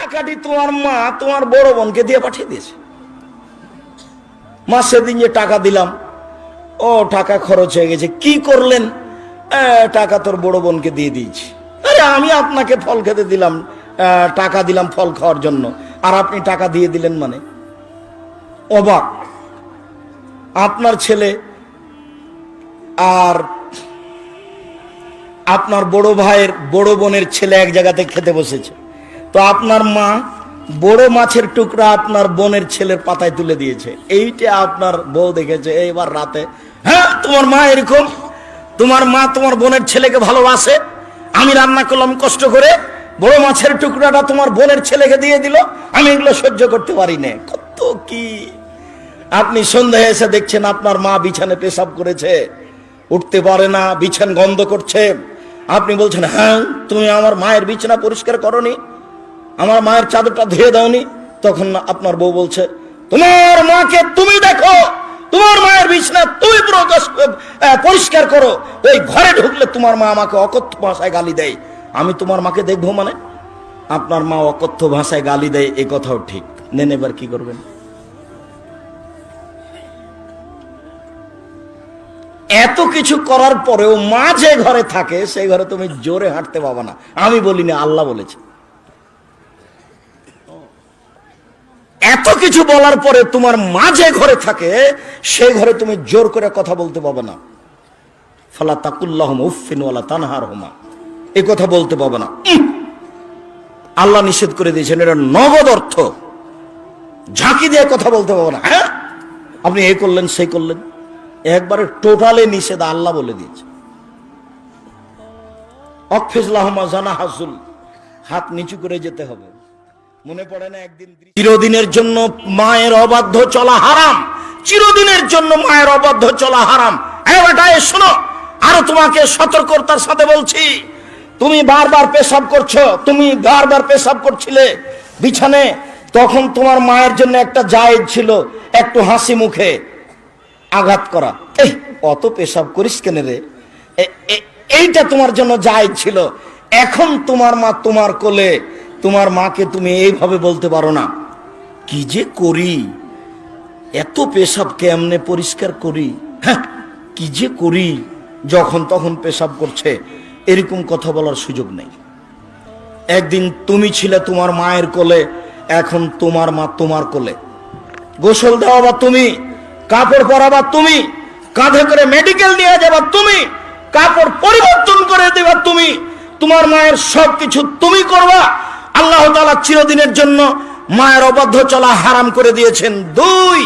টাকাটি তোমার মা তোমার বড় বোনকে দিয়ে পাঠিয়ে দিয়েছে। মা সেদিন যে টাকা দিলাম ও টাকা খরচ হয়ে গেছে কি করলেন? "এ, টাকা তোর বড় বোনকে দিয়ে দিয়েছি। আরে আমি আপনাকে ফল খেতে দিলাম টাকা দিলাম ফল খাওয়ার জন্য। আর আপনি টাকা দিয়ে দিলেন মানে? অবাক। আপনার ছেলে আর আপনার বড় ভাইয়ের বড় বোনের ছেলে এক জায়গাতে খেতে বসেছে। তো আপনার মা বড় মাছের টুকরা আপনার বোনের ছেলের পাতায় তুলে দিয়েছে। এইটা আপনার বউ দেখেছে, এইবার রাতে হ্যাঁ তোমার মা এরকম? তোমার মা তোমার বোনের ছেলেকে ভালোবাসে? আমি রান্না করলাম কষ্ট করে, বড় মাছের টুকরাটা তোমার বোনের ছেলেকে দিয়ে দিল, আমি এগুলো সহ্য করতে পারি না। কত কি? আপনি সন্ধ্যায় এসে দেখছেন আপনার মা বিছানে পেশাব করেছে, উঠতে পারে না, বিছান গন্ধ করছে। আপনি বলছেন হ্যাঁ তুমি আমার মায়ের বিছানা পরিষ্কার করনি আমার মায়ের চাদরটা ধুয়ে দাওনি। তখন আপনার বউ বলছে, তোমার মাকে তুমি দেখো, তোমার মায়ের বিছনা তুমি প্রকাশ পরিষ্কার করো। ওই ঘরে ঢুকলে তোমার মা আমাকে অকথ্য ভাষায় গালি দেয়। আমি তোমার মাকে দেখব মানে? আপনার মা অকথ্য ভাষায় গালি দেয় এই কথাও ঠিক। নেন এবার কি করবেন? এত কিছু করার পরেও মা যে ঘরে থাকে সেই ঘরে তুমি জোরে হাঁটতে পাবা না। আমি বলিনি, আল্লাহ বলেছে। এত কিছু বলার পরে তোমার মা যে ঘরে থাকে, সেই ঘরে তুমি জোর করে কথা বলতে পাবে না। ফালা তাকুল্লাহ উফিন ওয়ালা তানহার হুমা এ কথা বলতে পাবে না। আল্লাহ নিষেধ করে দিয়েছেন, এটা নগদ অর্থ। ঝাঁকি দিয়ে কথা বলতে পাবো না। হ্যাঁ? আপনি এ করলেন সেই করলেন। একবারে টোটালে নিষেধ আল্লাহ বলে দিয়েছে। অকফিজলাহমা জানা হাসুল হাত নিচু করে যেতে হবে। মনে পড়ে না একদিন চিরদিনের জন্য মায়ের অবাধ্য চলা হারাম। চিরদিনের জন্য মায়ের অবাধ্য চলা হারাম। শোনো, আরও তোমাকে সতর্কতার সাথে বলছি। তুমি বারবার পেশাব করছ, তুমি বারবার পেশাব করছিলে বিছানে, তখন তোমার মায়ের জন্য একটা জায়েজ ছিল, একটু হাসি মুখে আঘাত করা। এই, অত পেশাব করিস কেন রে? এইটা তোমার জন্য জায়েজ ছিল। এখন তোমার মা তোমার কোলে তোমার মাকে তুমি এইভাবে বলতে পারো না। কি যে করি? এত পেশাব কেমনে পরিষ্কার করি? হ্যাঁ কি যে করি? যখন তখন পেশাব করছে, এরকম কথা বলার সুযোগ নেই। একদিন তুমি ছিলে তোমার মায়ের কোলে, এখন তোমার মা তোমার কোলে। গোসল দেওয়া বা তুমি, কাপড় পরাবা তুমি, কাঁধে করে মেডিকেল নিয়ে যাবা তুমি, কাপড় পরিবর্তন করে দেবা তুমি, তোমার মায়ের সব কিছু তুমি করবা আল্লাহ তালা চিরদিনের জন্য মায়ের অবাধ্য চলা হারাম করে দিয়েছেন। দুই